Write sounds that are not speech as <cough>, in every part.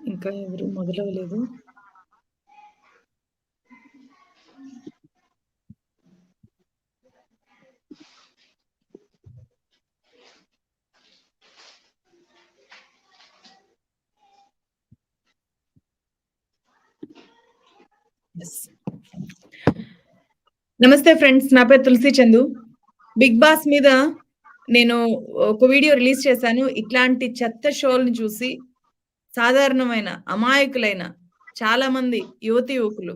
ఇంకా ఎవరు మొదలవలేదు నమస్తే ఫ్రెండ్స్. నా పేరు తులసి చందు. 'బిగ్ బాస్' మీద నేను ఒక వీడియో రిలీజ్ చేశాను. ఇట్లాంటి చెత్త షోల్ని చూసి సాధారణమైన, అమాయకులైన చాలామంది యువతి యువకులు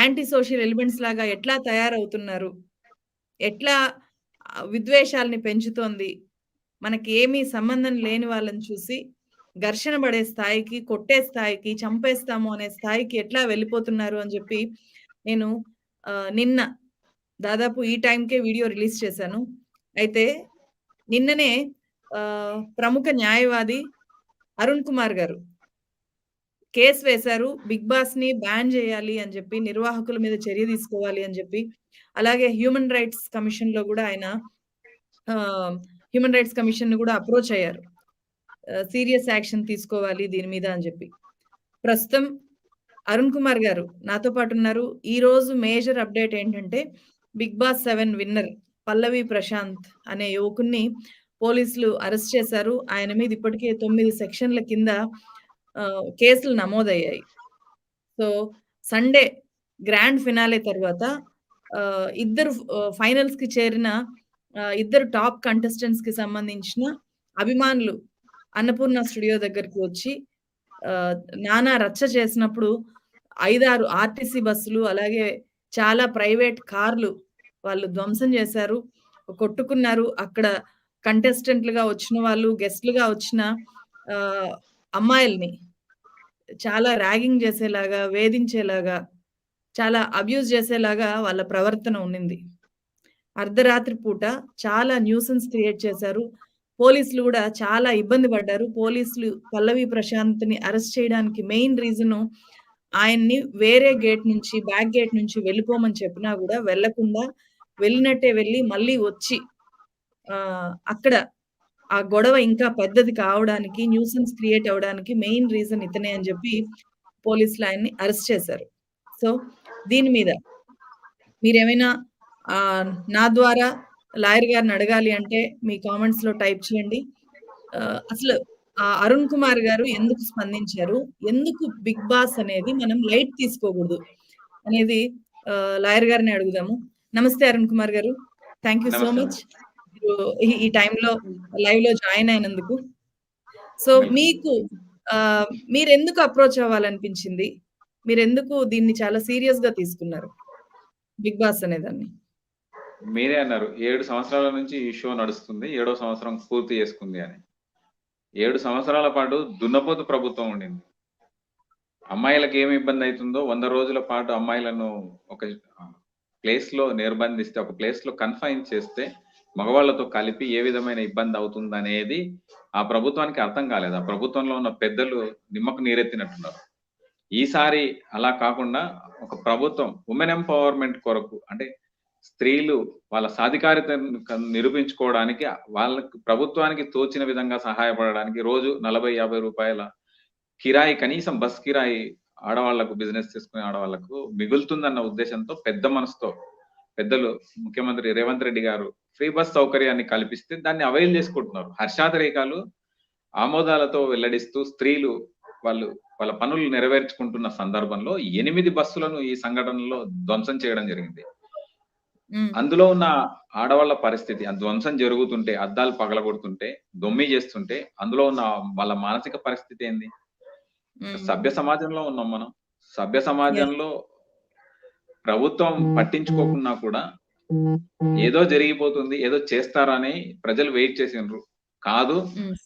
యాంటీ సోషల్ ఎలిమెంట్స్ లాగా ఎట్లా తయారవుతున్నారు? ఎట్లా విద్వేషాలని విద్వేషాల్ని పెంచుతోంది? మనకి ఏమీ సంబంధం లేని వాళ్ళని చూసి ఘర్షణ పడే స్థాయికి, కొట్టే స్థాయికి, చంపేస్తాము అనే స్థాయికి ఎట్లా వెళ్ళిపోతున్నారు అని చెప్పి నేను నిన్న దాదాపు ఈ టైంకే వీడియో రిలీజ్ చేశాను. అయితే నిన్ననే ప్రముఖ న్యాయవాది అరుణ్ కుమార్ గారు కేస్ వేశారు. 'బిగ్ బాస్ని బ్యాన్ చేయాలి అని చెప్పి, నిర్వాహకుల మీద చర్య తీసుకోవాలి అని చెప్పి, అలాగే హ్యూమన్ రైట్స్ కమిషన్లో కూడా ఆయన హ్యూమన్ రైట్స్ కమిషన్ని కూడా అప్రోచ్ అయ్యారు. సీరియస్ యాక్షన్ తీసుకోవాలి దీని మీద అని చెప్పి. ప్రస్తుతం అరుణ్ కుమార్ గారు నాతో పాటు ఉన్నారు. ఈ రోజు మేజర్ అప్డేట్ ఏంటంటే 'big boss seven winner Pallavi Prashanth అనే యువకుడిని పోలీసులు అరెస్ట్ చేశారు. ఆయన మీద ఇప్పటికే తొమ్మిది సెక్షన్‌ల కింద కేసులు నమోదయ్యాయి. సో, సండే గ్రాండ్ ఫినాలే తర్వాత ఇద్దరు ఫైనల్స్కి చేరిన ఇద్దరు టాప్ కంటెస్టెంట్స్కి సంబంధించిన అభిమానులు అన్నపూర్ణ స్టూడియో దగ్గరికి వచ్చి నానా రచ్చ చేసినప్పుడు 5, 6 ఆర్టీసీ బస్సులు అలాగే చాలా ప్రైవేట్ కార్లు వాళ్ళు ధ్వంసం చేశారు. కొట్టుకున్నారు. అక్కడ కంటెస్టెంట్‌లుగా వచ్చిన వాళ్ళు, గెస్ట్‌లుగా వచ్చిన అమ్మాయిల్ని చాలా ర్యాగింగ్ చేసేలాగా, వేధించేలాగా, చాలా అబ్యూజ్ చేసేలాగా వాళ్ళ ప్రవర్తన ఉన్నింది అర్ధరాత్రి పూట చాలా న్యూసెన్స్ క్రియేట్ చేశారు. పోలీసులు కూడా చాలా ఇబ్బంది పడ్డారు. పోలీసులు పల్లవి ప్రశాంత్‌ని అరెస్ట్ చేయడానికి మెయిన్ రీజను ఆయన్ని వేరే గేట్ నుంచి, బ్యాక్ గేట్ నుంచి వెళ్ళిపోమని చెప్పినా కూడా వెళ్ళకుండా, వెళ్ళినట్టే వెళ్ళి మళ్ళీ వచ్చి అక్కడ ఆ గొడవ ఇంకా పెద్దది కావడానికి, న్యూసెన్స్ క్రియేట్ అవ్వడానికి మెయిన్ రీజన్ ఇతనే అని చెప్పి పోలీసులు ఆయన్ని అరెస్ట్ చేశారు. సో, దీని మీద మీరేమైనా నా ద్వారా లాయర్ గారిని అడగాలి అంటే మీ కామెంట్స్‌లో టైప్ చేయండి. అసలు ఆహ్, అరుణ్ కుమార్ గారు ఎందుకు స్పందించారు? ఎందుకు 'బిగ్ బాస్' అనేది మనం లైట్ తీసుకోకూడదు అనేది లాయర్ గారిని అడుగుదాము. నమస్తే Arun Kumar garu. Thank you so. Much. మీరు ఈ టైంలో లైవ్‌లో జాయిన్ అయినందుకు. సో, మీకు ఆహ్, మీరెందుకు అప్రోచ్ అవ్వాలనిపించింది? మీరెందుకు దీన్ని చాలా సీరియస్‌గా తీసుకున్నారు? 'బిగ్ బాస్' అనేదాన్ని. మీరే అన్నారు 7 సంవత్సరాల నుంచి ఈ షో నడుస్తుంది. ఏడో సంవత్సరం పూర్తి చేసుకుంది అని. 7 సంవత్సరాల పాటు దున్నపోతు ప్రభుత్వం ఉండింది. అమ్మాయిలకు ఏమి ఇబ్బంది అయితుందో 100 రోజుల పాటు అమ్మాయిలను ఒక ప్లేస్‌లో నిర్బంధిస్తే, ఒక ప్లేస్‌లో కన్ఫైన్ చేస్తే, మగవాళ్ళతో కలిపి ఏ విధమైన ఇబ్బంది అవుతుంది అనేది ఆ ప్రభుత్వానికి అర్థం కాలేదు. ఆ ప్రభుత్వంలో ఉన్న పెద్దలు నిమ్మకు నీరెత్తినట్టున్నారు. ఈసారి అలా కాకుండా ఒక ప్రభుత్వం ఉమెన్ ఎంపవర్‌మెంట్ కొరకు అంటే స్త్రీలు వాళ్ళ సాధికారితను నిరూపించుకోవడానికి వాళ్ళకి ప్రభుత్వానికి తోచిన విధంగా సహాయపడడానికి రోజు 40, 50 రూపాయల కిరాయి కనీసం బస్ కిరాయి ఆడవాళ్ళకు బిజినెస్ చేసుకునే ఆడవాళ్ళకు మిగులుతుందన్న ఉద్దేశంతో పెద్ద మనసుతో పెద్దలు ముఖ్యమంత్రి రేవంత్ రెడ్డి గారు ఫ్రీ బస్ సౌకర్యాన్ని కల్పిస్తే దాన్ని అవైల్ చేసుకుంటున్నారు. హర్షాతిరేకాలు ఆమోదాలతో వెల్లడిస్తూ స్త్రీలు వాళ్ళు వాళ్ళ పనులు నెరవేర్చుకుంటున్న సందర్భంలో 8 బస్సులను ఈ సంఘటనలో ధ్వంసం చేయడం జరిగింది. అందులో ఉన్న ఆడవాళ్ళ పరిస్థితి, ఆ ధ్వంసం జరుగుతుంటే, అద్దాలు పగలగొడుతుంటే, దొమ్మి చేస్తుంటే, అందులో ఉన్న వాళ్ళ మానసిక పరిస్థితి ఏంది? సభ్య సమాజంలో ఉన్నాం మనం. సభ్య. సమాజంలో ప్రభుత్వం పట్టించుకోకున్నా కూడా ఏదో జరిగిపోతుంది, ఏదో చేస్తారని ప్రజలు వెయిట్ చేసిండ్రు. కాదు.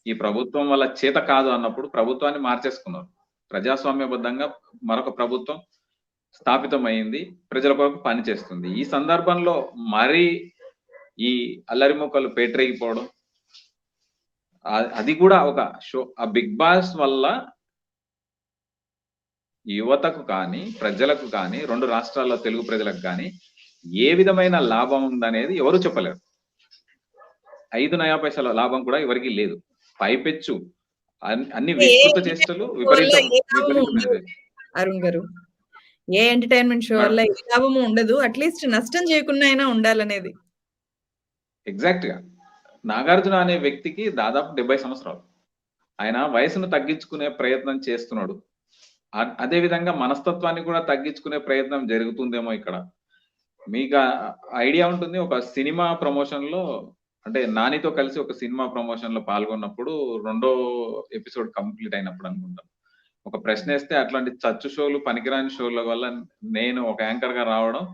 ఈ ప్రభుత్వం వల్ల చేత కాదు అన్నప్పుడు ప్రభుత్వాన్ని మార్చేసుకున్నారు. ప్రజాస్వామ్యబద్ధంగా మరొక ప్రభుత్వం స్థాపితమైంది. ప్రజల కొరకు పనిచేస్తుంది. ఈ సందర్భంలో మరి ఈ అల్లరి మూకలు పేటరేగిపోవడం అది కూడా ఒక షో ఆ 'బిగ్ బాస్' వల్ల యువతకు కానీ, ప్రజలకు కానీ, 2 రాష్ట్రాల్లో తెలుగు ప్రజలకు గాని ఏ విధమైన లాభం ఉందనేది ఎవరు చెప్పలేరు. 5 నయా పైసల లాభం కూడా ఎవరికీ లేదు. పైపెచ్చు అన్ అన్ని వికృత చేష్టలు విపరీతం. అరుణ్ గారు. ఏ ఎంటర్‌టైన్‌మెంట్ షో. వల్ల ఏ లాభము ఉండదు. అట్‌లీస్ట్ నష్టం చేయకుండా అయినా ఉండాలనేది. ఎగ్జాక్ట్‌గా. నాగార్జున అనే వ్యక్తికి దాదాపు 70 సంవత్సరాలు. ఆయన వయసును తగ్గించుకునే ప్రయత్నం చేస్తున్నాడు. అదే విధంగా మనస్తత్వాన్ని కూడా తగ్గించుకునే ప్రయత్నం జరుగుతుందేమో ఇక్కడ. మీకా ఐడియా ఉంటుంది. ఒక సినిమా ప్రమోషన్‌లో అంటే నానితో కలిసి ఒక సినిమా ప్రమోషన్‌లో పాల్గొన్నప్పుడు రెండో ఎపిసోడ్ కంప్లీట్ అయినప్పుడు అనుకుంటా. ఒక ప్రశ్నేస్తే అట్లాంటి చచ్చు షోలు, పనికిరాని షోల వల్ల నేను ఒక యాంకర్‌గా రావడం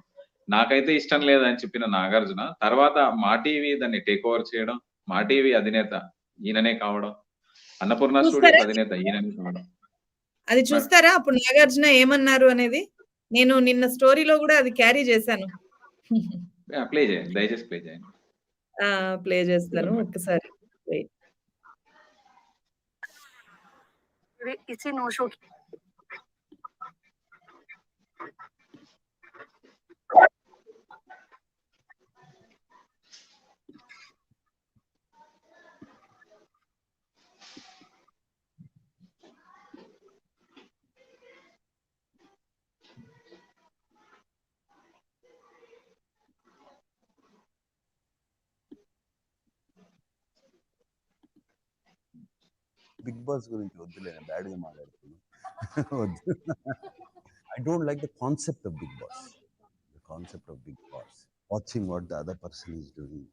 నాకైతే ఇష్టం లేదని చెప్పిన నాగార్జున, తర్వాత మా టీవీ దాన్ని టేక్ ఓవర్ చేయడం, మా టీవీ అధినేత ఈయననే కావడం, అన్నపూర్ణ? స్టూడియోస్ అధినేత ఈయననే కావడం. అది. చూస్తారా? అప్పుడు నాగార్జున ఏమన్నారు అనేది? నేను నిన్న స్టోరీలో గూడా అది క్యారీ చేశాను. ప్లే చేయండి. దయచేసి ప్లే చేయండి. ఆ! ప్లే చేస్తాను. చూద్దాం. ఒక్కసారి వెయిట్. वे బిగ్ బాస్ గురించి వద్దులే బ్యాడ్గా మాట్లాడుతున్నాను <laughs> వద్దు. I don't like the concept of big boss the concept of big boss watching what the other person is doing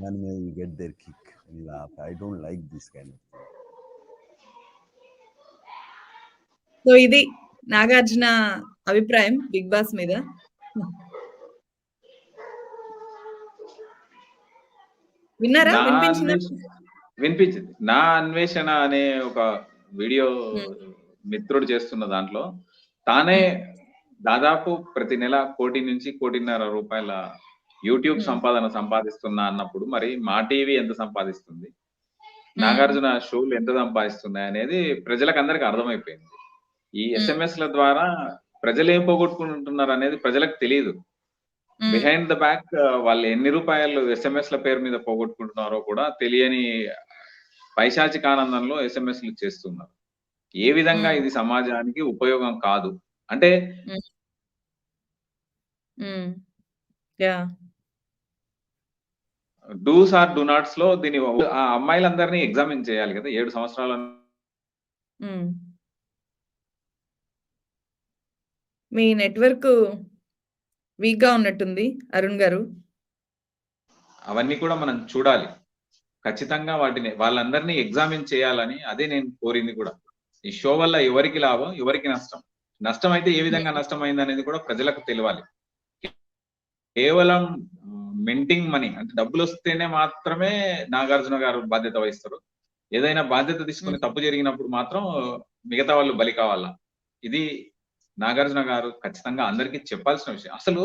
దాని మీద you get their kick I don't like this kind of so ఇది నాగార్జున అభిప్రాయం big boss మీద. విన్నారా? వినిపించిందా? వినిపించింది. నా అన్వేషణ అనే ఒక వీడియో హ్మ్. మిత్రుడు చేస్తున్న దాంట్లో తానే హ్మ్. దాదాపు ప్రతి నెల 1,00,00,000-1,50,00,000 రూపాయల యూట్యూబ్ హ్మ్. సంపాదన సంపాదిస్తున్నా అన్నప్పుడు మరి మా టీవీ ఎంత సంపాదిస్తుంది? నాగార్జున షోలు ఎంత సంపాదిస్తున్నాయనేది ప్రజలకందరికి అర్థమైపోయింది. ఈ హ్మ్. ఎస్ఎంఎస్‌ల ద్వారా ప్రజలేం పోగొట్టుకుంటున్నారనేది ప్రజలకు తెలీదు. హ్మ్. బిహైండ్ ద బ్యాక్ వాళ్ళు ఎన్ని రూపాయలు ఎస్ఎంఎస్‌ల పేరు మీద పోగొట్టుకుంటున్నారో కూడా తెలియని పైశాచిక ఆనందంలో ఎస్ఎంఎస్‌లు చేస్తున్నారు. ఏ విధంగా. ఇది సమాజానికి ఉపయోగం కాదు. అంటే! డూస్ ఆర్ డు నాట్స్‌లో దీన్ని ఆ అమ్మాయిలందరిని ఎగ్జామిన్ చేయాలి కదా! 7 సంవత్సరాల. మీ నెట్‌వర్క్ వీక్‌గా ఉన్నట్టుంది అరుణ్ గారు. అవన్నీ కూడా మనం చూడాలి. ఖచ్చితంగా వాటిని వాళ్ళందరిని ఎగ్జామిన్ చేయాలని అదే నేను కోరింది కూడా. ఈ షో వల్ల ఎవరికి లాభం? ఎవరికి నష్టం? నష్టం అయితే ఏ విధంగా నష్టం అయింది అనేది కూడా ప్రజలకు తెలియాలి కేవలం మెంటింగ్ మనీ అంటే డబ్బులొస్తేనే మాత్రమే నాగార్జున గారు బాధ్యత వహిస్తారు. ఏదైనా బాధ్యత తీసుకుని తప్పు జరిగినప్పుడు మాత్రం మిగతా వాళ్ళు బలి కావాలా? ఇది నాగార్జున గారు ఖచ్చితంగా అందరికీ చెప్పాల్సిన విషయం. అసలు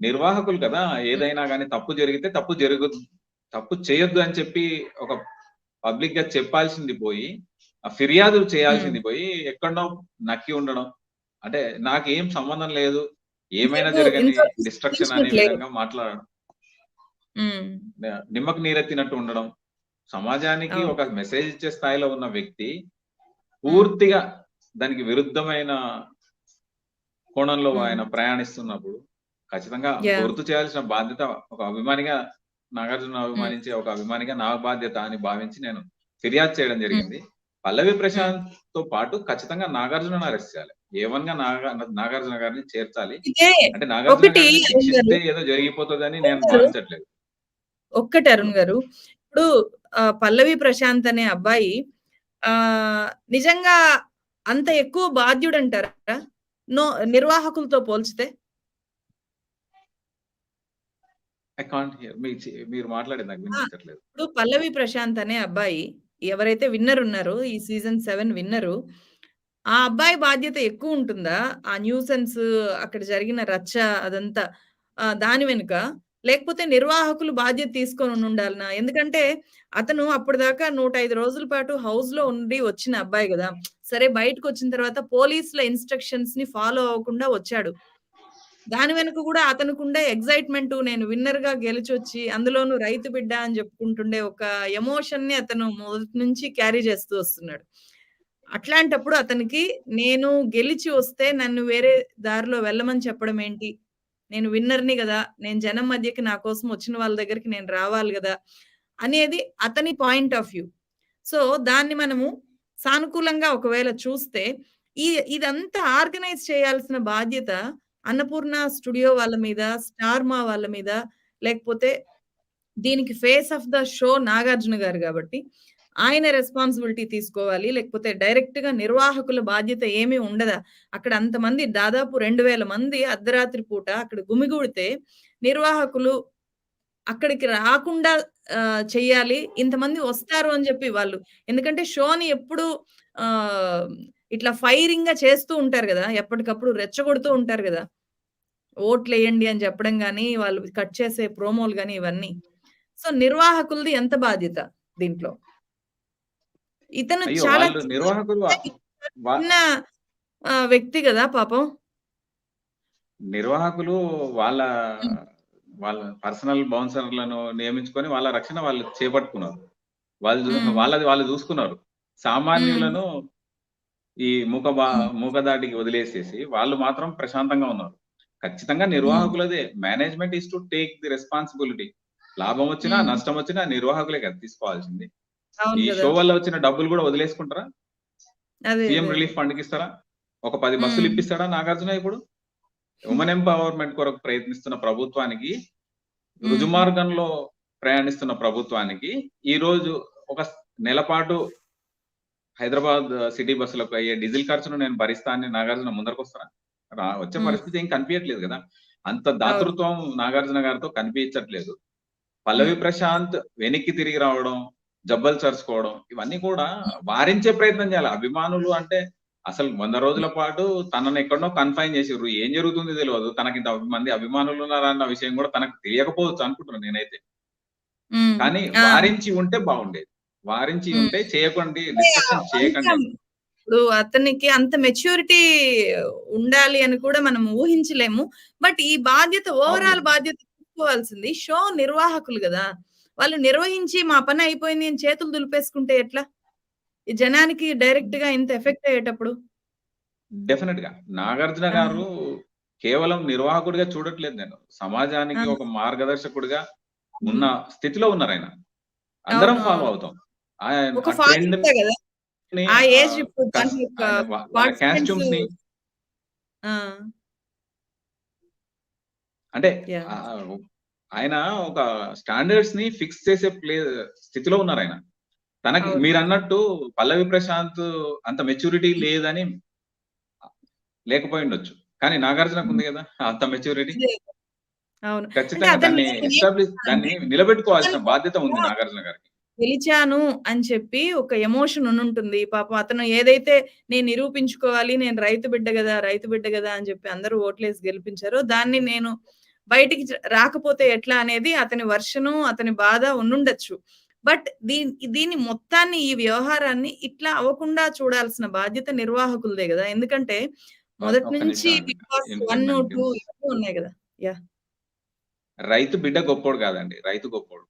నిర్వాహకులు కదా! ఏదైనా కానీ తప్పు జరిగితే తప్పు జరుగు తప్పు చేయొద్దు అని చెప్పి ఒక పబ్లిక్‌గా చెప్పాల్సింది పోయి, ఆ ఫిర్యాదులు హ్మ్. చేయాల్సింది పోయి ఎక్కడనో నక్కి ఉండడం. అంటే నాకేం సంబంధం లేదు. ఏమైనా జరగని డిస్ట్రక్షన్ అనే. విధంగా మాట్లాడడం. న నిమ్మకు నీరెత్తినట్టు ఉండడం. సమాజానికి అవును. ఒక మెసేజ్ ఇచ్చే స్థాయిలో ఉన్న వ్యక్తి హ్మ్. పూర్తిగా దానికి విరుద్ధమైన కోణంలో ఆయన. ప్రయాణిస్తున్నప్పుడు ఖచ్చితంగా! గుర్తు చేయాల్సిన బాధ్యత ఒక అభిమానిగా నాగార్జున. అభిమానించే ఒక అభిమానిగా నా బాధ్యత అని భావించి నేను ఫిర్యాదు చేయడం. జరిగింది. పల్లవి హ్మ్. ప్రశాంత్‌తో పాటు ఖచ్చితంగా నాగార్జునను అరెస్ట్ చేయాలి. ఏ1గా నాగా నాగార్జున గారిని చేర్చాలి. అంటే నాగార్జున ఏదో జరిగిపోతదని నేను భావించట్లేదు. ఒక్కటి! అరుణ్ గారు. ఇప్పుడు పల్లవి ప్రశాంత్ అనే అబ్బాయి ఆహ్, నిజంగా అంత ఎక్కువ బాధ్యుడంటారా? నో నిర్వాహకులతో పోల్చితే? ఐ కాంట్ హియర్ మీ చి మీరు మాట్లాడేది నాకు! వినిపించట్లేదు. ఇప్పుడు పల్లవి ప్రశాంత్ అనే అబ్బాయి ఎవరైతే విన్నర్ ఉన్నారో ఈ సీజన్ 7 విన్నరు. ఆ అబ్బాయి బాధ్యత ఎక్కువుంటుందా? ఆ న్యూసెన్స్ అక్కడ జరిగిన రచ్చ అదంతా దాని వెనుక? లేకపోతే నిర్వాహకులు బాధ్యత తీసుకొని ఉండాలనా? ఎందుకంటే అతను అప్పటిదాకా 105 రోజుల పాటు హౌస్‌లో ఉండి వచ్చిన అబ్బాయి గదా! సరే బయటకొచ్చిన తర్వాత పోలీసుల ఇన్‌స్ట్రక్షన్స్‌ని ఫాలో అవ్వకుండా వచ్చాడు. దాని వెనుక కూడా అతనికుండే ఎగ్జైట్మెంట్ నేను విన్నర్గా గెలిచొచ్చి, అందులోనూ రైతు బిడ్డ అని చెప్పుకుంటుండే ఒక ఎమోషన్ని అతను మొదటి నుంచి క్యారీ చేస్తూ వస్తున్నాడు. అట్లాంటప్పుడు అతనికి నేను గెలిచి వస్తే నన్ను వేరే దారిలో వెళ్ళమని చెప్పడం ఏంటి? నేను విన్నర్‌ని కదా నేను జనం మధ్యకి నా కోసం వచ్చిన వాళ్ళ దగ్గరికి నేను రావాలి కదా అనేది అతని పాయింట్ ఆఫ్ వ్యూ. సో, దాన్ని మనము సానుకూలంగా ఒకవేళ చూస్తే ఈ ఇదంతా ఆర్గనైజ్ చేయాల్సిన బాధ్యత అన్నపూర్ణ స్టూడియో వాళ్ళ మీద, స్టార్మా వాళ్ళ మీద, లేకపోతే దీనికి face of the show Nagarjuna garu కాబట్టి ఆయన రెస్పాన్సిబిలిటీ తీసుకోవాలి. లేకపోతే డైరెక్ట్గా నిర్వాహకుల బాధ్యత ఏమీ ఉండదా? అక్కడ అంతమంది దాదాపు 2000 మంది అర్ధరాత్రి పూట అక్కడ గుమిగూడితే, నిర్వాహకులు అక్కడికి రాకుండా చెయ్యాలి. ఇంతమంది వస్తారు అని చెప్పి వాళ్ళు ఎందుకంటే షోని ఎప్పుడు ఇట్లా ఫైరింగ్‌గా చేస్తూ ఉంటారు గదా! ఎప్పటికప్పుడు రెచ్చగొడుతూ ఉంటారు గదా! ఓట్లేయండి అని చెప్పడం గాని, వాళ్ళు కట్ చేసే ప్రోమోలు గాని ఇవన్నీ. సో, నిర్వాహకులది ఎంత బాధ్యత దీంట్లో? ఇతను! చాలా చిన్న వ్యక్తి గదా పాపం. నిర్వాహకులు వాళ్ళ. వాళ్ళ పర్సనల్ బౌన్సర్‌లను నియమించుకొని వాళ్ళ రక్షణ వాళ్ళు చేపట్టుకున్నారు. వాళ్ళు. వాళ్ళది వాళ్ళు జూసుకున్నారు. హ్మ్. సామాన్యులను ఈ మూక బా హ్మ్. మూగదాటికి వదిలేసేసి వాళ్ళు మాత్రం ప్రశాంతంగా ఉన్నారు. ఖచ్చితంగా. నిర్వాహకులదే. Management is to take the responsibility. లాభం వచ్చినా. నష్టం వచ్చినా నిర్వాహకులే కదా తీసుకోవాల్సింది. ఈ! షో వల్ల వచ్చిన డబ్బులు గూడా వదిలేసుకుంటారా? సీఎం. రిలీఫ్ ఫండ్‌కి ఇస్తారా? ఒక 10 బస్సులు. ఇప్పిస్తాడా నాగార్జున ఇప్పుడు? ఉమెన్ ఎంపవర్‌మెంట్ కొరకు ప్రయత్నిస్తున్న ప్రభుత్వానికి. రుజుమార్గంలో ప్రయాణిస్తున్న ప్రభుత్వానికి, ఈరోజు ఒక స్ నెల పాటు హైదరాబాద్ సిటీ బస్సులకు అయ్యే డీజిల్ ఖర్చును నేను భరిస్తా అని నాగార్జున ముందరకొస్తారా? రా వచ్చే. పరిస్థితి ఏం కనిపియట్లేదు గదా! అంత. దాతృత్వం నాగార్జున గారితో కనిపించట్లేదు. పల్లవి. ప్రశాంత్ వెనక్కి తిరిగి రావడం, జబ్బలు చరుచుకోవడం ఇవన్నీ కూడా వారించే ప్రయత్నం చేయాలి. అభిమానులు అంటే అసలు 100 రోజుల పాటు తనని ఎక్కడనో కన్ఫైన్ చేసిర్రు. ఏం జరుగుతుందో తెలవదు. తనకింత మంది అభిమానులు ఉన్నారన్న విషయం కూడా తనకు తెలియకపోవచ్చు అనుకుంటున్నా నేనైతే. కానీ! వారించి ఉంటే బాగుండేది. వారించి. ఉంటే చేయకండి, అంత చేయకండి. ఇప్పుడు అతనికి అంత మెచ్యూరిటీ ఉండాలి అని కూడా మనం ఊహించలేము. బట్ ఈ బాధ్యత ఓవరాల్. బాధ్యత తీసుకోవాల్సింది షో నిర్వాహకులు గదా! వాళ్ళు నిర్వహించి మా పని అయిపోయింది అని చేతులు దులిపేసుకుంటే ఎట్లా? ఈ జనానికి డైరెక్ట్‌గా ఇంత ఎఫెక్ట్ అయ్యేటప్పుడు. డెఫినిట్‌గా. నాగార్జున ఆ! గారు కేవలం నిర్వాహకుడిగా చూడట్లేదు నేను. సమాజానికి ఒక మార్గదర్శకుడిగా ఉన్న. స్థితిలో ఉన్నారాయన. అందరం అవును. ఫాలో. అవుతాం. ఆయన ఒక! ఆ ఏజ్ ఇప్పుడు ఆయన! అంటే ఆయన ఒక స్టాండర్డ్స్‌ని ఫిక్స్ చేసే ప్లే స్థితిలో ఉన్నారాయన. తనకి అవును. మీరన్నట్టు పల్లవి ప్రశాంత్ అంత మెచ్యూరిటీ లేదని లేకపోయుండొచ్చు. కానీ నాగార్జునకు. ఉంది గదా! అంత మెచ్యూరిటీ. ఖచ్చితంగా దాన్ని ఎస్టాబ్లిష్ దాన్ని నిలబెట్టుకోవాల్సిన బాధ్యత ఉంది నాగార్జున గారికి. గెలిచాను అని చెప్పి ఒక ఎమోషన్ ఉండుంటుంది. పాపం అతను ఏదైతే నేను నిరూపించుకోవాలి, నేను రైతు బిడ్డ గదా! రైతు బిడ్డ గదా! అని చెప్పి అందరూ ఓట్లేసి గెలిపించారో దాన్ని నేను బయటికి రాకపోతే ఎట్లా అనేది అతని వెర్షను, అతని బాధ ఉండుండొచ్చు. బట్ దీన్ దీన్ని మొత్తాన్ని ఈ వ్యవహారాన్ని ఇట్లా అవ్వకుండా చూడాల్సిన బాధ్యత నిర్వాహకులదే గదా! ఎందుకంటే మొదటి నుంచి. Big boss in 1, in 2 in ఇవన్నీ ఉన్నాయి గదా! యాహ్! రైతు బిడ్డ గొప్పోడు కాదండి. రైతు గొప్పోడు.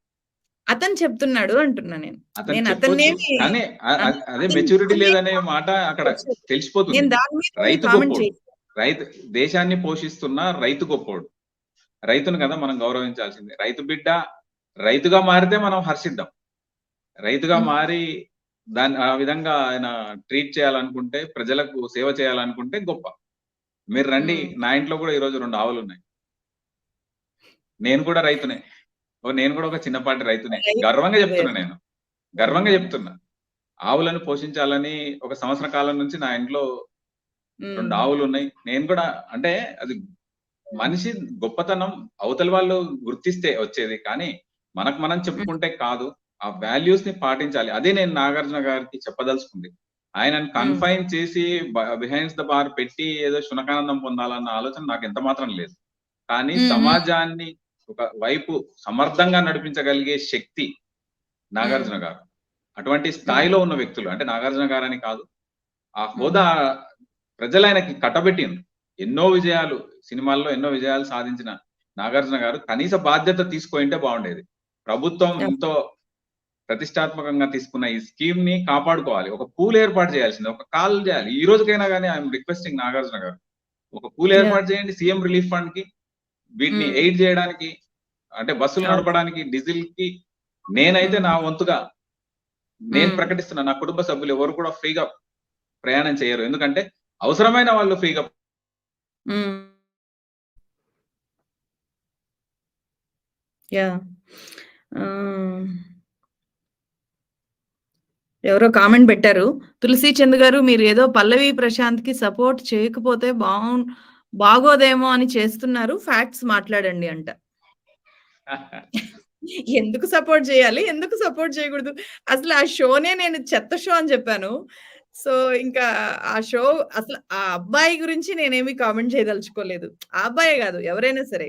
అతను చెప్తున్నాడు అంటున్నా నేను. నేను. అతన్నేమి అదే మెచ్యూరిటీ లేదనే మాట అక్కడ. తెలిసిపోతుంది. నేను దాని మీద రైతు. రైతు దేశాన్ని పోషిస్తున్న రైతు గొప్పోడు. రైతును కదా మనం గౌరవించాల్సింది. రైతు బిడ్డ రైతుగా మారితే మనం హర్షిద్దాం. రైతుగా. మారి దాన్ని ఆ విధంగా ఆయన ట్రీట్ చేయాలనుకుంటే, ప్రజలకు సేవ చేయాలనుకుంటే గొప్ప. మీరు రండి. నా ఇంట్లో కూడా ఈరోజు 2 ఆవులున్నాయి. నేను కూడా రైతునే. నేను కూడా ఒక చిన్నపాటి రైతునే. రైతు గర్వంగా. చెప్తున్నా నేను. గర్వంగా. చెప్తున్నా. ఆవులను పోషించాలని ఒక సంవత్సర కాలం నుంచి నా ఇంట్లో 2 హ్మ్. ఆవులున్నాయి. నేను కూడా అంటే అది మనిషి గొప్పతనం అవతల వాళ్ళు గుర్తిస్తే వచ్చేది. కానీ మనకు మనం. చెప్పుకుంటే కాదు. ఆ వాల్యూస్‌ని పాటించాలి. అదే నేను నాగార్జున గారికి చెప్పదలుచుకుంది. ఆయనను. కన్ఫైన్ చేసి బ బిహైండ్ ద బార్ పెట్టి ఏదో శునకానందం పొందాలన్న ఆలోచన నాకెంత మాత్రం లేదు. కానీ. సమాజాన్ని ఒక వైపు సమర్థంగా నడిపించగలిగే శక్తి. నాగార్జున గారు. అటువంటి. స్థాయిలో ఉన్న వ్యక్తులు అంటే నాగార్జున గారని కాదు. ఆ. హోదా ప్రజలాయనకి కట్టబెట్టిండ్రు. ఎన్నో విజయాలు సినిమాల్లో ఎన్నో విజయాలు సాధించిన నాగార్జున గారు కనీస బాధ్యత తీసుకుంటే బాగుండేది ప్రభుత్వం. ఎంతో ప్రతిష్టాత్మకంగా తీసుకున్న ఈ స్కీమ్ని కాపాడుకోవాలి ఒక పూల్ ఏర్పాటు చేయాల్సింది ఒక కాల్ చేయాలి ఈ రోజుకైనా కానీ ఐఎమ్ రిక్వెస్టింగ్ నాగార్జున గారు ఒక పూల్. ఏర్పాటు చేయండి సీఎం రిలీఫ్ ఫండ్కి వీటిని. ఎయిడ్ చేయడానికి అంటే బస్సులు. నడపడానికి డీజిల్కి నేనైతే. నా వంతుగా నేను. ప్రకటిస్తున్న నా కుటుంబ సభ్యులు ఎవరు కూడా ఫ్రీగా ప్రయాణం చేయరు ఎందుకంటే అవసరమైన వాళ్ళు ఫ్రీగా ఎవరో కామెంట్ పెట్టారు తులసి చంద్ గారు మీరు ఏదో పల్లవి ప్రశాంత్కి సపోర్ట్ చేయకపోతే బాగు బాగోదేమో అని చేస్తున్నారు. ఫ్యాక్ట్స్ మాట్లాడండి అంట. <laughs> ఎందుకు సపోర్ట్ చేయాలి? ఎందుకు సపోర్ట్ చేయకూడదు? అసలు ఆ షోనే నేను చెత్త షో అని చెప్పాను. సో ఇంకా ఆ షో అసలు ఆ అబ్బాయి గురించి నేనేమి కామెంట్ చేయదలుచుకోలేదు. ఆ అబ్బాయే కాదు ఎవరైనా సరే.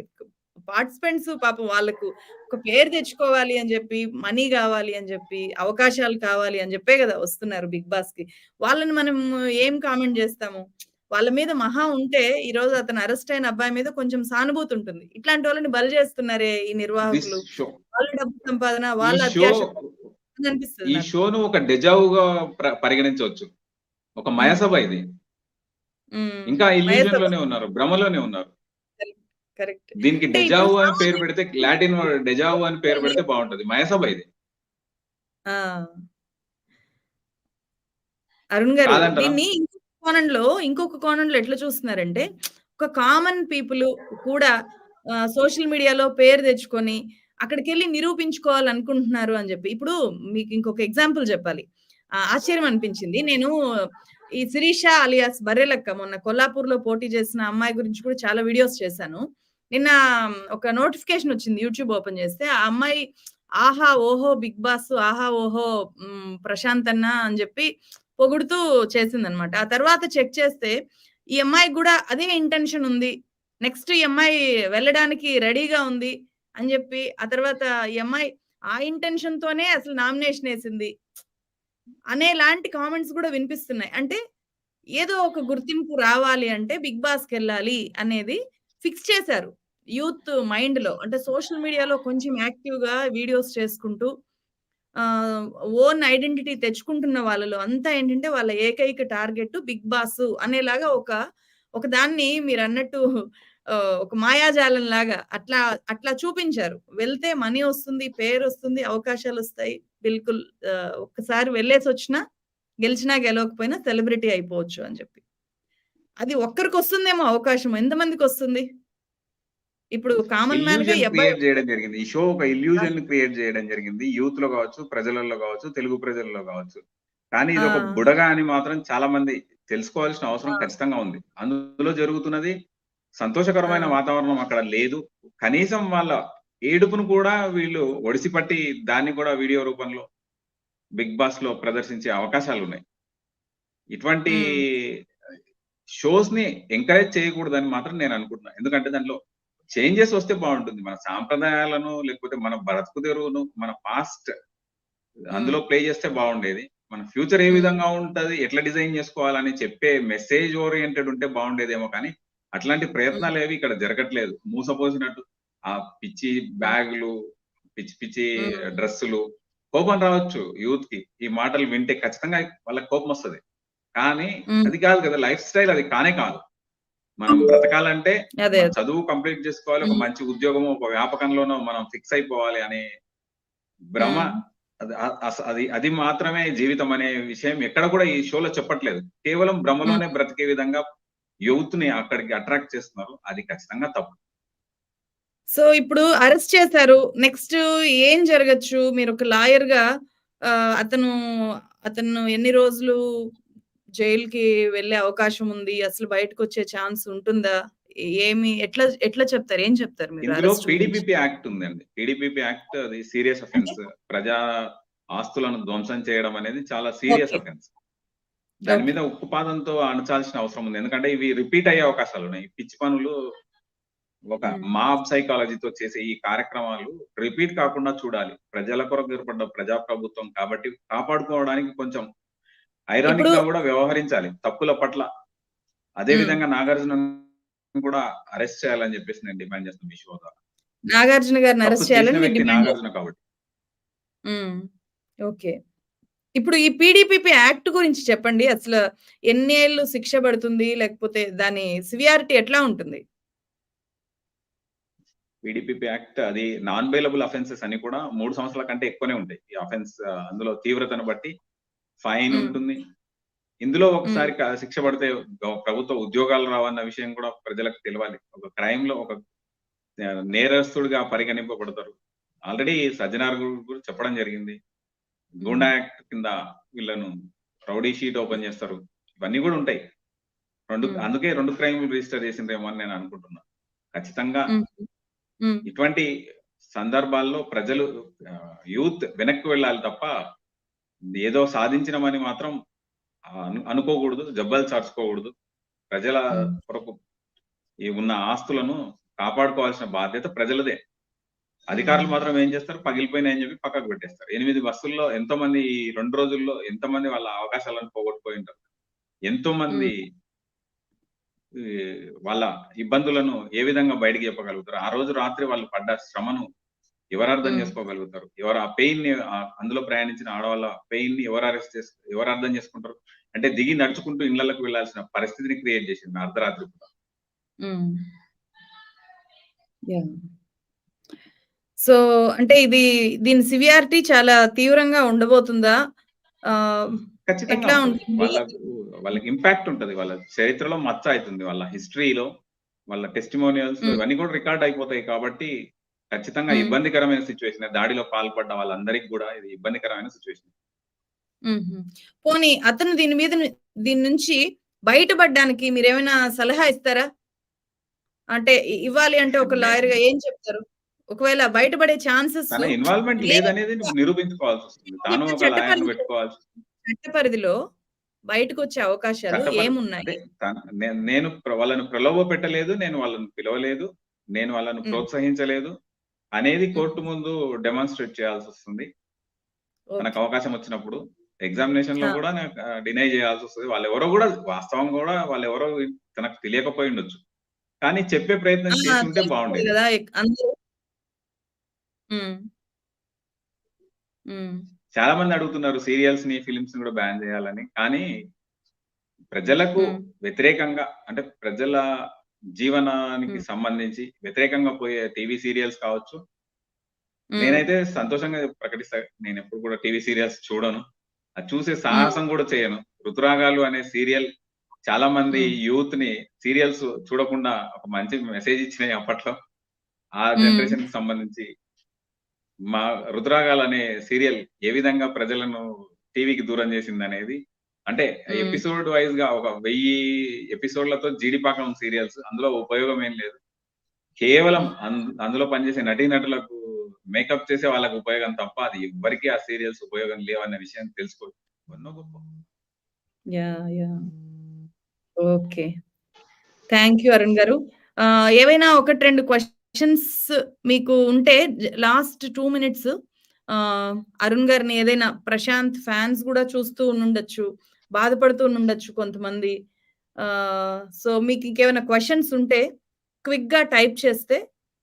పార్టిసిపెంట్స్ పాపం వాళ్ళకు ఒక పేరు తెచ్చుకోవాలి అని చెప్పి మనీ కావాలి అని చెప్పి అవకాశాలు కావాలి అని చెప్పే కదా వస్తున్నారు బిగ్ బాస్కి వాళ్ళని మనం ఏం కామెంట్ చేస్తాము? వాళ్ళ మీద మహా ఉంటే ఈ రోజు అతను అరెస్ట్ అయిన అబ్బాయి మీద కొంచెం సానుభూతి ఉంటుంది. ఇట్లాంటి వాళ్ళని బలి చేస్తున్నారే ఈ నిర్వాహకులు. వాళ్ళ డబ్బు సంపాదన వాళ్ళ అనిపిస్తుంది ఈ. షోను ఒక డెజావుగా ప్ర- పరిగణించవచ్చు. ఒక మయసభ ఇది. ఉమ్, ఇంకా ఇల్యూజన్ మయసభ. లోనే ఉన్నారు భ్రమలోనే ఉన్నారు. దీనికి డెజావు అని పేరు పెడితే లాటిన్ డెజావు అని పేరు పెడితే బాగుంటది. మయసభ ఇది. అరుణ్ గారు? దీన్ని కోణంలో ఇంకొక కోణంలో ఎట్లా చూస్తున్నారంటే ఒక కామన్ పీపుల్ కూడా సోషల్ మీడియాలో పేరు తెచ్చుకొని అక్కడికి వెళ్ళి నిరూపించుకోవాలనుకుంటున్నారు అని చెప్పి. ఇప్పుడు మీకు ఇంకొక ఎగ్జాంపుల్ చెప్పాలి. ఆశ్చర్యం అనిపించింది. నేను ఈ శిరీష అలియాస్ బర్రెలక్క మొన్న కొల్లాపూర్లో పోటీ చేసిన అమ్మాయి గురించి కూడా చాలా వీడియోస్ చేశాను. నిన్న ఒక నోటిఫికేషన్ వచ్చింది యూట్యూబ్ ఓపెన్ చేస్తే ఆ అమ్మాయి ఆహా ఓహో బిగ్ బాస్ ఆహా ఓహో ప్రశాంత్ అన్న అని చెప్పి పొగుడుతూ చేసిందనమాట. ఆ తర్వాత చెక్ చేస్తే ఈ అమ్మాయికి కూడా అదే ఇంటెన్షన్ ఉంది. నెక్స్ట్ ఈ అమ్మాయి వెళ్ళడానికి రెడీగా ఉంది అని చెప్పి ఆ తర్వాత ఈ అమ్మాయి ఆ ఇంటెన్షన్ తోనే అసలు నామినేషన్ వేసింది అనేలాంటి కామెంట్స్ కూడా వినిపిస్తున్నాయి. అంటే ఏదో ఒక గుర్తింపు రావాలి అంటే బిగ్ బాస్కి వెళ్ళాలి అనేది ఫిక్స్ చేశారు. యూత్ మైండ్లో అంటే సోషల్ మీడియాలో కొంచెం యాక్టివ్గా వీడియోస్ చేసుకుంటూ ఓన్ ఐడెంటిటీ తెచ్చుకుంటున్న వాళ్ళలో అంతా ఏంటంటే వాళ్ళ ఏకైక టార్గెట్ బిగ్ బాస్ అనేలాగా ఒక ఒక దాన్ని మీరు అన్నట్టు ఒక మాయాజాలం లాగా అట్లా అట్లా చూపించారు. వెళ్తే మనీ వస్తుంది పేరు వస్తుంది అవకాశాలు వస్తాయి. బిల్కుల్ ఒకసారి ఒక్కసారి వెళ్ళేసి వచ్చినా గెలిచినా గెలవకపోయినా సెలబ్రిటీ అయిపోవచ్చు అని చెప్పి. అది ఒక్కరికి వస్తుందేమో అవకాశం. ఎంతమందికి వస్తుంది? ఇప్పుడు కామన్ మ్యాన్గా క్రియేట్ చేయడం జరిగింది. ఈ షో ఒక ఇల్యూజన్ క్రియేట్ చేయడం జరిగింది. యూత్లో కావచ్చు ప్రజలలో కావచ్చు తెలుగు ప్రజల్లో కావచ్చు. కానీ ఇది ఒక ఆ. బుడగా అని మాత్రం చాలా మంది తెలుసుకోవాల్సిన అవసరం ఆ. ఖచ్చితంగా ఉంది. అందులో జరుగుతున్నది సంతోషకరమైన ఆ. వాతావరణం అక్కడ లేదు. కనీసం వాళ్ళ ఏడుపును కూడా వీళ్ళు ఒడిసిపట్టి దాన్ని కూడా వీడియో రూపంలో బిగ్ బాస్లో ప్రదర్శించే అవకాశాలు ఉన్నాయి. ఇటువంటి షోస్ని ఎంకరేజ్ చేయకూడదని మాత్రం నేను అనుకుంటున్నాను ఎందుకంటే దాంట్లో చేంజెస్ వస్తే బాగుంటుంది. మన సాంప్రదాయాలను లేకపోతే మన బ్రతుకు తెరువును మన పాస్ట్ అందులో ప్లే చేస్తే బాగుండేది. మన ఫ్యూచర్ ఏ విధంగా ఉంటది ఎట్లా డిజైన్ చేసుకోవాలని చెప్పే మెసేజ్ ఓరియంటెడ్ ఉంటే బాగుండేదేమో కానీ అట్లాంటి ప్రయత్నాలు ఏవి ఇక్కడ జరగట్లేదు. మూసపోసినట్టు ఆ పిచ్చి బ్యాగులు పిచ్చి పిచ్చి. డ్రెస్సులు కోపం రావచ్చు యూత్కి ఈ మాటలు వింటే ఖచ్చితంగా వాళ్ళకి కోపం వస్తది. కానీ. అది కాదు కదా లైఫ్ స్టైల్ అది కానే కాదు. మనం బ్రతకాలంటే చదువు కంప్లీట్ చేసుకోవాలి ఒక. మంచి ఉద్యోగము ఒక వ్యాపకంలోనో మనం ఫిక్స్ అయిపోవాలి అనే భ్రమ. అది అది అది మాత్రమే జీవితం అనే విషయం ఎక్కడ కూడా ఈ షోలో చెప్పట్లేదు. కేవలం భ్రమలోనే బ్రతికే విధంగా యూత్ని అక్కడికి అట్రాక్ట్ చేస్తున్నారు. అది ఖచ్చితంగా తప్పు. సో ఇప్పుడు అరెస్ట్ చేశారు. నెక్స్ట్ ఏం జరగచ్చు? మీరు ఒక లాయర్గా అతను అతను ఎన్ని రోజులు జైలుకి వెళ్ళే అవకాశం ఉంది అసలు బయటకు వచ్చే ఛాన్స్ ఉంటుందా? ఏమి ఎట్లా ఎట్లా చెప్తారు? ఏం చెప్తారు మీరు? పీడిపిపి యాక్ట్ ఉందండి. పీడిపిపి యాక్ట్ అది సీరియస్ అఫెన్స్. ప్రజా ఆస్తులను ధ్వంసం చేయడం అనేది చాలా సీరియస్. అఫెన్స్. దాని. మీద ఉక్కుపాదంతో అణచాల్సిన అవసరం ఉంది. ఎందుకంటే ఇవి రిపీట్ అయ్యే అవకాశాలు ఉన్నాయి. పిచ్చి పనులు ఒక. మాబ్ సైకాలజీతో చేసే ఈ కార్యక్రమాలు రిపీట్ కాకుండా చూడాలి. ప్రజల కొరకు ఏర్పడ్డ ప్రజా ప్రభుత్వం కాబట్టి కాపాడుకోవడానికి కొంచెం ఐరానిక్గా కూడా వ్యవహరించాలి తప్పుల పట్ల అదే. విధంగా నాగార్జున కూడా అరెస్ట్ చేయాలని చెప్పేసి నేను డిమాండ్ చేస్తాను షో ద్వారా నాగార్జున గారిని అరెస్ట్ చేయాలని నాగార్జున కాబట్టి. ఓకే. ఇప్పుడు ఈ పీడీపీపీ యాక్ట్ గురించి చెప్పండి. అసలు ఎన్నేళ్ళు శిక్ష పడుతుంది? లేకపోతే దాని సివియారిటీ ఎట్లా ఉంటుంది? పీడీపీపీ యాక్ట్ అది నాన్ బెయిలబుల్ అఫెన్సెస్ అని కూడా మూడు సంవత్సరాల కంటే ఎక్కువనే ఉంటాయి ఈ అఫెన్స్ అందులో తీవ్రతను బట్టి ఫైన్. ఉంటుంది. ఇందులో ఒకసారి శిక్ష పడితే ప్రభుత్వ ఉద్యోగాలు రావన్న విషయం కూడా ప్రజలకు తెలియాలి ఒక క్రైమ్లో ఒక నేరస్తుడిగా పరిగణింపబడతారు. ఆల్రెడీ సజ్జనార్ గు- కూడా చెప్పడం జరిగింది. గూండా యాక్ట్ కింద వీళ్ళను రౌడీ షీట్ ఓపెన్ చేస్తారు. ఇవన్నీ కూడా ఉంటాయి. రెండు. అందుకే రెండు క్రైమ్లు రిజిస్టర్ చేసిండ్రేమో అని నేను అనుకుంటున్నా. ఖచ్చితంగా. ఇటువంటి సందర్భాల్లో ప్రజలు యూత్ వెనక్కి వెళ్ళాలి తప్ప ఏదో సాధించినమని మాత్రం అను- అనుకోకూడదు జబ్బలు చార్చుకోకూడదు ప్రజల. కొరకు ఈ ఉన్న ఆస్తులను కాపాడుకోవాల్సిన బాధ్యత ప్రజలదే. అధికారులు మాత్రం ఏం చేస్తారు? పగిలిపోయినాయని చెప్పి పక్కకు పెట్టేస్తారు. ఎనిమిది బస్సుల్లో ఎంతో మంది ఈ రెండు రోజుల్లో ఎంతో మంది వాళ్ళ అవకాశాలను పోగొట్టుపోయి ఉంటారు. ఎంతో మంది వాళ్ళ ఇబ్బందులను ఏ విధంగా బయటికి చెప్పగలుగుతారు? ఆ రోజు రాత్రి వాళ్ళు పడ్డ శ్రమను ఎవరు అర్థం. చేసుకోగలుగుతారు ఎవరు ఆ పెయిన్ని అందులో ప్రయాణించిన ఆడవాళ్ళ పెయిన్ని ఎవరు అరెస్ట్ చేసు ఎవరు అర్థం చేసుకుంటారు అంటే దిగి నడుచుకుంటూ ఇళ్ళకు వెళ్ళాల్సిన పరిస్థితిని క్రియేట్ చేసింది అర్ధరాత్రి. యాహ్! సో, అంటే ఇది దీని సివియారిటీ చాలా తీవ్రంగా ఉండబోతుందా? ఖచ్చితంగా? వాళ్ళకు వాళ్ళకి ఇంపాక్ట్ ఉంటది వాళ్ళ చరిత్రలో మచ్చ అవుతుంది వాళ్ళ హిస్టరీలో వాళ్ళ టెస్టిమోనియల్స్. ఇవన్నీ కూడా రికార్డ్ అయిపోతాయి కాబట్టి ఖచ్చితంగా. ఇబ్బందికరమైన సిచ్యువేషన్ దాడిలో పాల్పడ్డ వాళ్ళందరికీ కూడా ఇది ఇబ్బందికరమైన సిచ్యువేషన్. పోనీ అతను దీని మీద దీని నుంచి బయటపడడానికి మీరేమైనా సలహా ఇస్తారా? అంటే ఇవ్వాలి అంటే ఒక లే- లాయర్‌గా ఏం చెప్తారు? ఒకవేళ బయటపడే ఛాన్సెస్ ఇన్వాల్వ్మెంట్ లేదనేది నిరూపించుకోవాల్సి వస్తుంది తాను ఒక చట్ట పరిధిలో పెట్టుకోవాల్సి వస్తుంది చట్ట పరిధిలో బయటకొచ్చే అవకాశాలు ఏమున్నాయి? నేను వాళ్ళని ప్రలోభ పెట్టలేదు నేను వాళ్ళని పిలవలేదు నేను వాళ్ళని. ప్రోత్సహించలేదు అనేది. కోర్టు ముందు డెమాన్స్ట్రేట్ చేయాల్సి వస్తుంది తనకు ఓకే. అవకాశం వచ్చినప్పుడు ఎగ్జామినేషన్లో! కూడా డినై చేయాల్సి వస్తుంది వాళ్ళు ఎవరో కూడా వాస్తవం కూడా వాళ్ళు ఎవరో తనకు తెలియకపోయి ఉండొచ్చు కానీ చెప్పే ప్రయత్నం ఆ! చేసి ఉంటే తెలుస్తుంది బాగుండేది. చాలా మంది అడుగుతున్నారు సీరియల్స్ని ఫిలిమ్స్ని కూడా బ్యాన్ చేయాలని కానీ ప్రజలకు. వ్యతిరేకంగా అంటే ప్రజల జీవనానికి. సంబంధించి వ్యతిరేకంగా పోయే టీవీ సీరియల్స్ కావచ్చు. నేనైతే సంతోషంగా ప్రకటిస్తా నేను ఎప్పుడు కూడా టీవీ సీరియల్స్ చూడను అది చూసే. సాహసం కూడా చేయను ఋతురాగాలు అనే సీరియల్ చాలా మంది. యూత్ని సీరియల్స్ చూడకుండా ఒక మంచి మెసేజ్ ఇచ్చినాయి అప్పట్లో ఆ. జనరేషన్కి సంబంధించి మా రుద్రాగాలు అనే సీరియల్ ఏ విధంగా ప్రజలను టీవీకి దూరం చేసింది అనేది అంటే. ఎపిసోడ్ వైజ్గా ఒక వెయ్యి ఎపిసోడ్లతో జీడిపాకం సీరియల్స్ అందులో ఉపయోగం ఏం లేదు కేవలం అందులో పనిచేసే నటీనటులకు మేకప్ చేసే వాళ్ళకు ఉపయోగం తప్ప అది ఎవ్వరికీ ఆ సీరియల్స్ ఉపయోగం లేవన్న విషయం తెలుసుకో! ఓకే. థాంక్ యూ అరుణ్ గారు. ఏవైనా 1, 2 క్వెషన్స్ మీకు ఉంటే లాస్ట్ 2 మినిట్స్ అరుణ్ గారిని ఏదైనా ప్రశాంత్ ఫ్యాన్స్ గూడా చూస్తూ ఉండుండొచ్చు. బాధపడుతూ ఉండొచ్చు కొంతమంది. సో, మీకు ఇంకేమైనా క్వశ్చన్స్ ఉంటే క్విక్‌గా టైప్ చేస్తే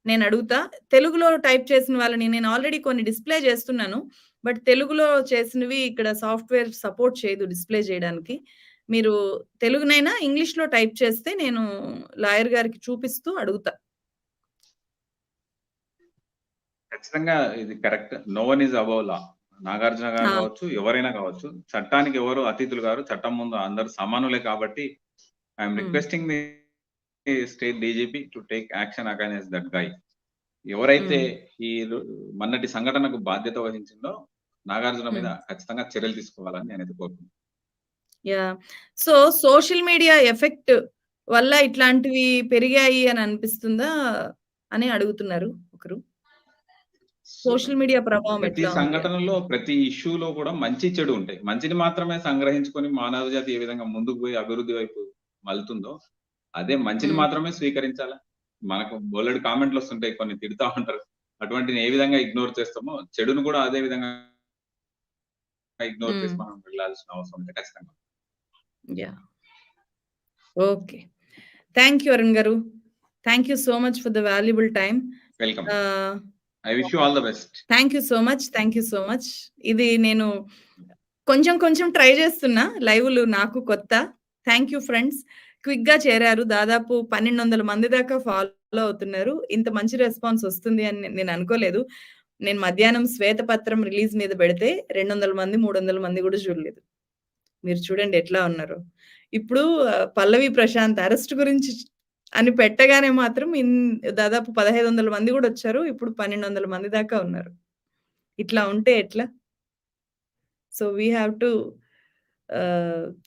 నేను అడుగుతా. తెలుగులో టైప్ చేసిన వాళ్ళని నేను ఆల్రెడీ కొన్ని డిస్‌ప్లే చేస్తున్నాను. బట్ తెలుగులో చేసినవి ఇక్కడ సాఫ్ట్‌వేర్ సపోర్ట్ చేయదు డిస్‌ప్లే చేయడానికి. మీరు తెలుగునైనా ఇంగ్లీష్‌లో టైప్ చేస్తే నేను లాయర్ గారికి చూపిస్తూ అడుగుతా. ఖచ్చితంగా ఇది correct no one is above law Nagarjuna garu! కావచ్చు ఎవరైనా కావచ్చు చట్టానికి ఎవరు అతిథులు గారు చట్టం ముందు అందరు సమానులే కాబట్టి I'm. Requesting the state DGP to take action against that guy ఎవరైతే హ్మ్. ఈ మొన్నటి సంఘటనకు బాధ్యత వహించిందో నాగార్జున మీద హ్మ్. ఖచ్చితంగా చర్యలు తీసుకోవాలని నేనైతే కోరుకుంటున్నాను! సో, సోషల్ మీడియా ఎఫెక్ట్ వల్ల ఇట్లాంటివి పెరిగాయి అని అనిపిస్తుందా? అని అడుగుతున్నారు ఒకరు. సోషల్ మీడియా ప్రభావం ప్రతి? సంఘటనలో ప్రతి ఇష్యూలో కూడా మంచి చెడు ఉంటాయి మంచిని మాత్రమే సంగ్రహించుకొని మానవ జాతి ఏ విధంగా ముందుకు పోయి అభివృద్ధి వైపు మలుతుందో అదే మంచిని హ్మ్. మాత్రమే స్వీకరించాలి మనకు బోలెడు కామెంట్లు వస్తుంటాయి కొన్ని తిడతా ఉంటారు అటువంటిని ఏ విధంగా ఇగ్నోర్ చేస్తామో చెడును కూడా అదే విధంగా ఇగ్నోర్ చేసి హ్మ్. మనం వెళ్ళాల్సిన అవసరం ఉంది ఖచ్చితంగా! Okay. Thank you Arun garu. Thank you so much for the valuable time. Welcome. I wish you all the best. Thank you so much. Thank you so much. ఇది నేను కొంచెం కొంచెం ట్రై చేస్తున్నా. లైవ్‌లు నాకు కొత్త. Thank you friends. క్విక్గా చేరారు. దాదాపు 1200 మంది దాకా ఫాలో అవుతున్నారు. ఇంత మంచి రెస్పాన్స్ వస్తుంది అని నేను అనుకోలేదు. నేను మధ్యాహ్నం శ్వేతపత్రం రిలీజ్ మీద పెడితే 200 మంది, 300 మంది కూడా చూడలేదు. మీరు చూడండి ఎట్లా ఉన్నారో. ఇప్పుడు పల్లవి ప్రశాంత్ అరెస్ట్ గురించి అని పెట్టగానే మాత్రం ఇన్ దాదాపు 1500 మంది కూడా వచ్చారు. ఇప్పుడు 1200 మంది దాకా ఉన్నారు. ఇట్లా ఉంటే ఎట్లా? So, we have to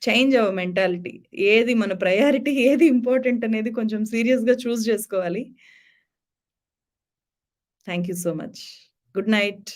change our mentality. ఏది మన ప్రయారిటీ, ఏది ఇంపార్టెంట్ అనేది కొంచెం సీరియస్‌గా చూస్ చేసుకోవాలి. Thank you so much. Good night.